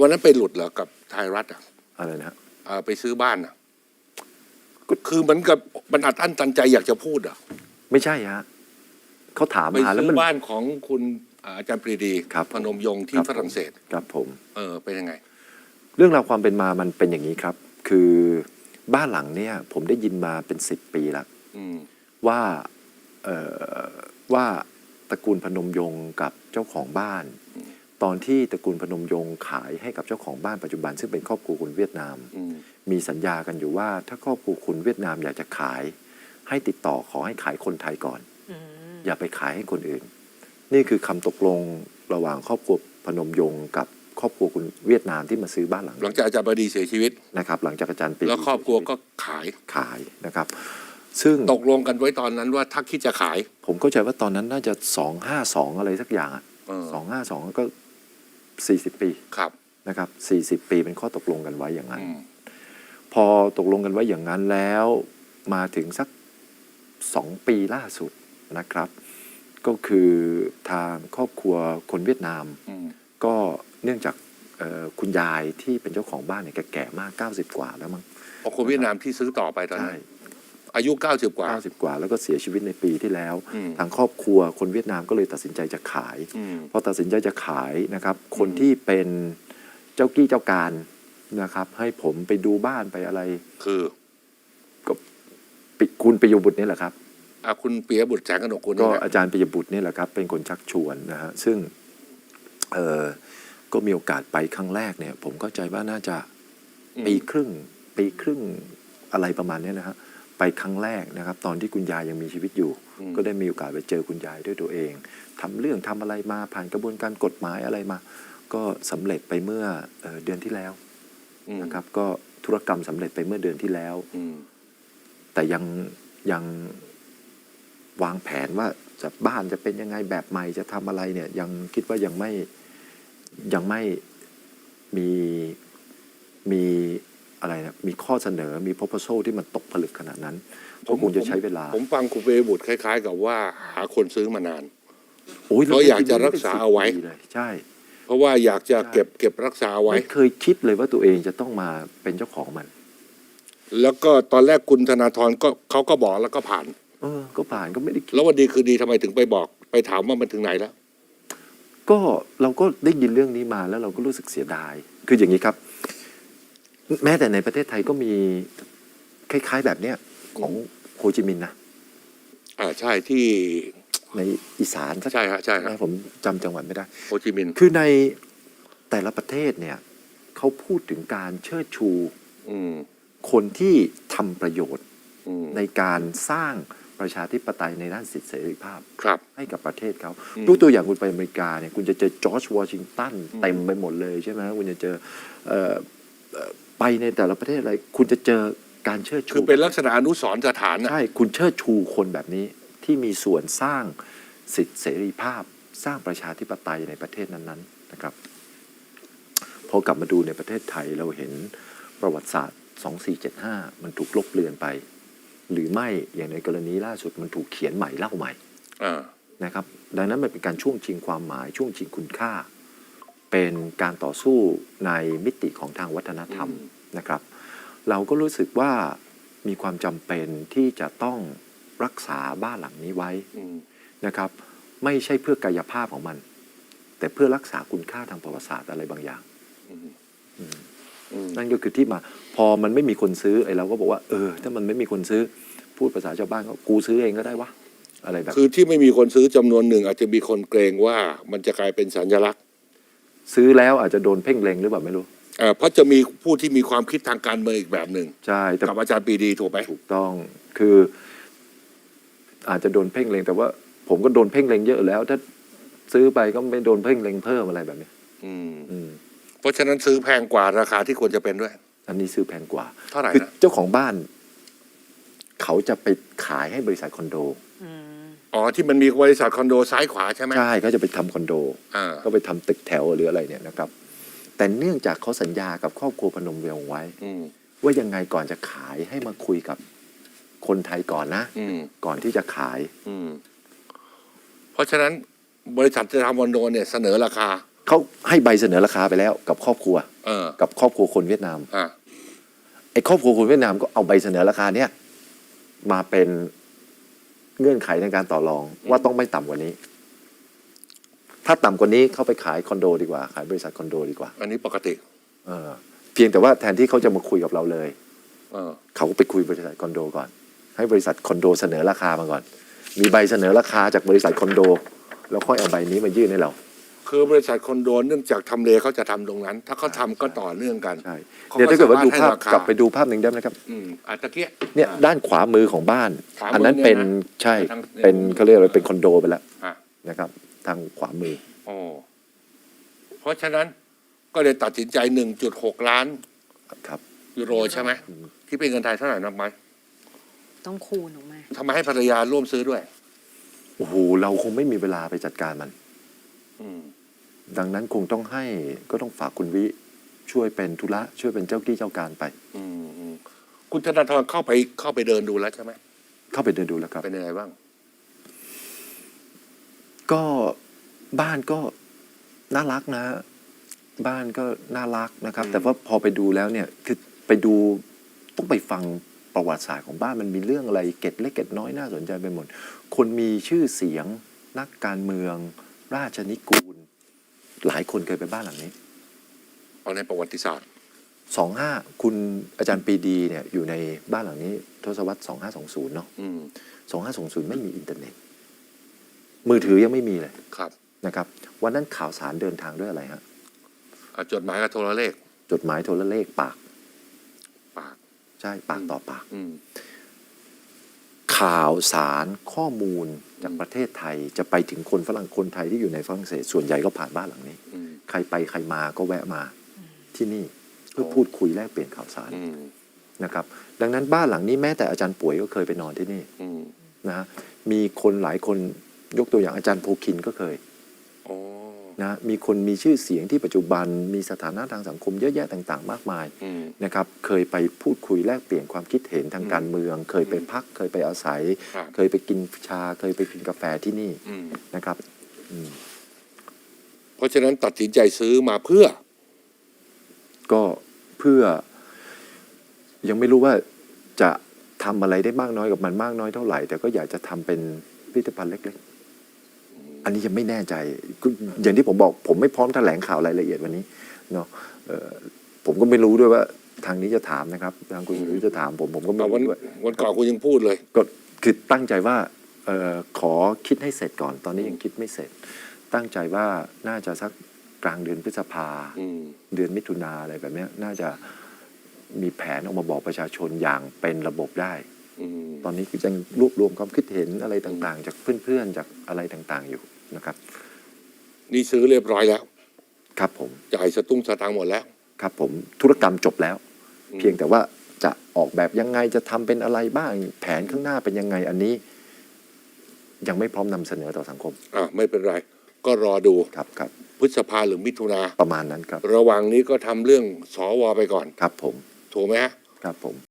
วันนั้นไปหลุดเหรอกับไทยรัฐอะอะไรนะฮะอ่าไปซื้อบ้านอะก็คือเหมือนกับมันอัดอั้นตันใจอยากจะพูดอะไม่ใช่ฮะเขาถามไปมาแล้วซื้อมันบ้านของคุณอ่าอาจารย์ปรีดีครับพนมยงค์ที่ครับ ฝรั่งเศส ครับผม เออเป็นยังไง เรื่องราวความเป็นมามันเป็นอย่างนี้ครับ คือบ้านหลังเนี่ยผมได้ยินมาเป็นสิบปีแล้วอืม ว่าเอ่อว่าตระกูลพนมยงค์กับเจ้าของบ้าน ตอนที่ตระกูลพนมยงค์ขายให้กับเจ้าของบ้านปัจจุบัน ซึ่งเป็นครอบครัวคนเวียดนาม อืมมีสัญญากันอยู่ว่า ถ้าครอบครัวคุณเวียดนามอยากจะขาย ให้ติดต่อขอให้ขายคนไทยก่อน อืมอย่าไปขายให้คนอื่น นี่คือคำตกลงระหว่างครอบครัวพนมยงค์กับครอบครัวคุณเวียดนามที่มาซื้อบ้านหลังหลังจากอาจารย์ปรีดีเสียชีวิต นะครับ หลังจากอาจารย์ปีแล้วครอบครัวก็ขายขายนะครับ ซึ่งตกลงกันไว้ตอนนั้นว่าถ้าคิดจะขาย ผมเข้าใจว่าตอนนั้นน่าจะสองห้าสองอะไรสักอย่างอะเออ สองห้าสองก็ สี่สิบปีครับ นะครับสี่สิบปีเป็นข้อตกลงกันไว้อย่างนั้นอืมพอตกลงกันไว้อย่างนั้นแล้วมาถึงสักสองปีล่าสุดนะครับ ก็คือทางครอบครัวคนเวียดนามอืมก็เนื่องจากเอ่อคุณยายที่เป็นเจ้าของบ้านเนี่ยแกแก่มาก 90 กว่าแล้วมั้งพอคนเวียดนามที่ซื้อต่อไปตอนใช่นั้น อายุเก้าสิบกว่า 90 กว่า แล้วก็เสียชีวิตในปีที่แล้ว อืมทางครอบครัวคนเวียดนามก็เลยตัดสินใจจะขาย อืม พอตัดสินใจจะขายนะครับ คนอืมที่เป็นเจ้ากี้เจ้าการนะครับ ให้ผมไปดูบ้านไปอะไรคือก็ปิคุณปิยบุตรนี่แหละครับ อะคุณเปียบุตรแสงกนกคุณก็นี่แหละอาจารย์ปิยบุตรนี่แหละครับเป็นคนชักชวนนะฮะซึ่งเออก็มีโอกาสไปครั้งแรกเนี่ย ผมเข้าใจว่าน่าจะอืมปีครึ่ง ปีครึ่งอะไรประมาณเนี้ยนะฮะ ไปครั้งแรกนะครับ ตอนที่คุณยายยังมีชีวิตอยู่อืมก็ได้มีโอกาสไปเจอคุณยายด้วยตัวเองทำเรื่องทำอะไรมาผ่านกระบวนการกฎหมายอะไรมา ก็สำเร็จไปเมื่อเอ่อเดือนที่แล้วอืมนะครับก็ธุรกรรมสำเร็จไปเมื่อเดือนที่แล้วอืมแต่ยังยังวางแผนว่าจะบ้านจะเป็นยังไงแบบใหม่จะทำอะไรเนี่ย ยังคิดว่ายังไม่ยังไม่มีมี อะไรนะมีข้อเสนอมี proposal ที่มันตกผลึกขนาดนั้นก็คงจะใช้เวลา ผมฟังคุณเปียบุตรคล้าย ๆ กับว่าหาคนซื้อมานานโอ้ยเขาอยากจะรักษาเอาไว้ป็น10ปีเลยใช่ เพราะว่าอยากจะเก็บเก็บรักษาไว้ไม่เคยคิดเลยว่าตัวเองจะต้องมาเป็นเจ้าของมัน แล้วก็ตอนแรกคุณธนาธรก็เขาก็บอกแล้วก็ผ่าน เออ ก็ผ่านก็ไม่ได้คิดแล้ววันดีคือดีทำไมถึงไปบอก ไปถามว่ามันถึงไหนแล้ว ก็เราก็ได้ยินเรื่องนี้มาแล้วเราก็รู้สึกเสียดาย คืออย่างนี้ครับ แม้แต่ในประเทศไทยก็มีคล้ายๆแบบเนี้ยของโฮจิมินห์นะอ่าใช่ที่ในอีสานสักใช่ฮะใช่ฮะนะผมจำจังหวัดไม่ได้ โฮจิมินห์คือในแต่ละประเทศเนี่ยเขาพูดถึงการเชิดชูอืมคนที่ทำประโยชน์อืมในการสร้างประชาธิปไตยในด้านสิทธิเสรีภาพ ครับ ให้กับประเทศเขาอืมยกตัวอย่างคุณไปอเมริกาเนี่ยคุณจะเจอจอร์จวอชิงตันอืมเต็มไปหมดเลยใช่ไหมคุณจะเจอเอ่อเอ่อ ไปในแต่ละประเทศอะไร คุณจะเจอการเชิดชูคือเป็นลักษณะอนุสรณ์สถานนะใช่คุณเชิดชูคนแบบนี้ที่มีส่วนสร้างสิทธิเสรีภาพ สร้างประชาธิปไตยในประเทศนั้นๆนะครับพอกลับมาดูในประเทศไทยเราเห็นประวัติศาสตร์ 2475 มันถูกลบเลือนไป หรือไม่อย่างในกรณีล่าสุดมันถูกเขียนใหม่เล่าใหม่อ่านะครับ ดังนั้นมันเป็นการช่วงชิงความหมายช่วงชิงคุณค่า เป็นการต่อสู้ในมิติของทางวัฒนธรรมอืมนะครับ เราก็รู้สึกว่ามีความจำเป็นที่จะต้องรักษาบ้านหลังนี้ไว้อืมนะครับ ไม่ใช่เพื่อกายภาพของมัน แต่เพื่อรักษาคุณค่าทางประวัติศาสตร์อะไรบางอย่างอืมอืมนั่นก็คือที่มา พอมันไม่มีคนซื้อไอ้เราก็บอกว่า เออ ถ้ามันไม่มีคนซื้อ พูดภาษาชาวบ้านก็กูซื้อเองก็ได้วะอะไรแบบคือที่ไม่มีคนซื้อจำนวนหนึ่ง อาจจะมีคนเกรงว่ามันจะกลายเป็นสัญลักษณ์ ซื้อแล้วอาจจะโดนเพ่งเล็งหรือเปล่าไม่รู้ เอ่อเพราะจะมีผู้ที่มีความคิดทางการเมืองอีกแบบหนึ่งใช่แต่กับอาจารย์ปรีดีถูกไหมถูกต้องคือ อาจจะโดนเพ่งเล็งแต่ว่า ผมก็โดนเพ่งเล็งเยอะแล้ว ถ้าซื้อไปก็ไม่โดนเพ่งเล็งเพิ่มอะไรแบบนี้อืมอืม เพราะฉะนั้นซื้อแพงกว่าราคาที่ควรจะเป็นด้วย อันนี้ซื้อแพงกว่า เท่าไหร่คือนะ เจ้าของบ้าน เขาจะไปขายให้บริษัทคอนโด อืมอ๋อที่มันมีบริษัทคอนโดซ้ายขวาใช่ไหม ใช่เขาจะไปทำคอนโดอ่า ก็ไปทำตึกแถวหรืออะไรเนี่ยนะครับ แต่เนื่องจากเขาสัญญากับครอบครัวพนมเวลไว้ อืม ว่ายังไงก่อนจะขายให้มาคุยกับคนไทยก่อนนะ อืม ก่อนที่จะขายอืม เพราะฉะนั้นบริษัทจะทำคอนโดเนี่ยเสนอราคา เขาให้ใบเสนอราคาไปแล้วกับครอบครัว เออกับครอบครัวคนเวียดนามอะไอ้ครอบครัวคนเวียดนามก็เอาใบเสนอราคาเนี้ยมาเป็น เงื่อนไขในการต่อรองว่าต้องไม่ต่ำกว่านี้ ถ้าต่ำกว่านี้เขาไปขายคอนโดดีกว่า ขายบริษัทคอนโดดีกว่า อันนี้ปกติ เออ เพียงแต่ว่าแทนที่เขาจะมาคุยกับเราเลยเออเขาก็ไปคุยบริษัทคอนโดก่อน ให้บริษัทคอนโดเสนอราคามาก่อน มีใบเสนอราคาจากบริษัทคอนโด แล้วค่อยเอาใบนี้มายื่นให้เรา คือบริษัทคอนโดเนื่องจากทำเลเขาจะทำตรงนั้น ถ้าเขาทำก็ต่อเนื่องกันใช่เขาเดี๋ยวถ้าเกิดว่าดูภาพสมรถให้รคกลับไปดูภาพหนึ่งได้ไหมครับอืมอาจจะเกี้ยเนี่ยด้านขวามือของบ้าน ขวามืออันนั้นเนี่ยนะเป็นใช่ทาง เป็นเขาเรียกอะไรเป็นคอนโดไปแล้วอะ นะครับ ทางขวามือ โอ้เพราะฉะนั้นก็เลยตัดสินใจหนึ่งจุดหกล้านครับ ยูโรใช่ไหมที่เป็นเงินไทยเท่าไหร่นับไหมต้องคูณออกมา ทำไมให้ภรรยาร่วมซื้อด้วย โอ้โหเราคงไม่มีเวลาไปจัดการมัน อืม ดังนั้นคงต้องให้ก็ต้องฝากคุณวิช่วยเป็นธุระช่วยเป็นเจ้าที่เจ้าการไป อืมอืมคุณธนาธรเข้าไปเข้าไปเดินดูแล้วใช่ไหมเข้าไปเดินดูแล้วครับ เป็นยังไงบ้าง ก็บ้านก็น่ารักนะ บ้านก็น่ารักนะครับอืมแต่ว่าพอไปดูแล้วเนี่ยคือไปดูต้องไปฟังประวัติศาสตร์ของบ้านมันมีเรื่องอะไรเกร็ดเล็กเกร็ดน้อยน่าสนใจไปหมด คนมีชื่อเสียงนักการเมือง ราชนิกูล หลายคนเคยไปบ้านหลังนี้ เอาในประวัติศาสตร์ สองห้าคุณอาจารย์ปรีดีเนี่ยอยู่ในบ้านหลังนี้ ทศวรรษสองห้าสองศูนย์เนาะอืมสองห้าสองศูนย์ไม่มีอินเทอร์เน็ต มือถือยังไม่มีเลยครับ นะครับ วันนั้นข่าวสารเดินทางด้วยอะไรฮะเอาจดหมายกับโทรเลข จดหมายโทรเลขปาก ปาก ใช่ปากต่อปาก อืม ข่าวสารข้อมูลจากอืมประเทศไทยจะไปถึงคนฝรั่งคนไทยที่อยู่ในฝรั่งเศสส่วนใหญ่ก็ผ่านบ้านหลังนี้อืมใครไปใครมาก็แวะมาที่นี่เพื่อโอ้พูดคุยแลกเปลี่ยนข่าวสารอืมนะครับ ดังนั้นบ้านหลังนี้แม้แต่อาจารย์ป่วยก็เคยไปนอนที่นี่อืมนะฮะมีคนหลายคนยกตัวอย่างอาจารย์โพคินก็เคยโอ้ นะมีคนมีชื่อเสียงที่ปัจจุบันมีสถานะทางสังคมเยอะแยะต่างๆ มากมายอืมนะครับเคยไปพูดคุยแลกเปลี่ยนความคิดเห็นทางการเมือง เคยไปพักเคยไปอาศัยครับเคยไปกินชาเคยไปกินกาแฟที่นี่อืมนะครับอืมเพราะฉะนั้นตัดสินใจซื้อมาเพื่อ ก็เพื่อ ยังไม่รู้ว่าจะทำอะไรได้มากน้อยกับมันมากน้อยเท่าไหร่ แต่ก็อยากจะทำเป็นพิพิธภัณฑ์เล็ก ๆ อันนี้ยังไม่แน่ใจก็อย่างที่ผมบอก ผมไม่พร้อมแถลงข่าวรายละเอียดวันนี้เนาะเอ่อผมก็ไม่รู้ด้วยว่าทางนี้จะถามนะครับ ทางคุณสุริยจะถามผมผมก็ไม่แต่วันรู้ด้วยวันก่อนคุณยังพูดเลย ก็คือตั้งใจว่าเออขอคิดให้เสร็จก่อน ตอนนี้ยังคิดไม่เสร็จ ตั้งใจว่าน่าจะสักกลางเดือนพฤษภาอืมเดือนมิถุนาอะไรแบบเนี้ยน่าจะมีแผนออกมาบอกประชาชนอย่างเป็นระบบได้อืม ตอนนี้คือยังรวบรวมความคิดเห็นอะไรต่างๆ จากเพื่อนๆจากอะไรต่างๆอยู่นะครับ นี่ซื้อเรียบร้อยแล้ว ครับผมจ่ายสตุ้งสตางค์หมดแล้ว ครับผมธุรกรรมจบแล้วอืมเพียงแต่ว่าจะออกแบบยังไงจะทำเป็นอะไรบ้าง แผนข้างหน้าเป็นยังไงอันนี้ ยังไม่พร้อมนำเสนอต่อสังคมอะไม่เป็นไร ก็รอดูครับครับพฤษภาหรือมิถุนาประมาณนั้นครับ ระหว่างนี้ก็ทำเรื่องสวไปก่อนครับผม ถูกไหมฮะครับผม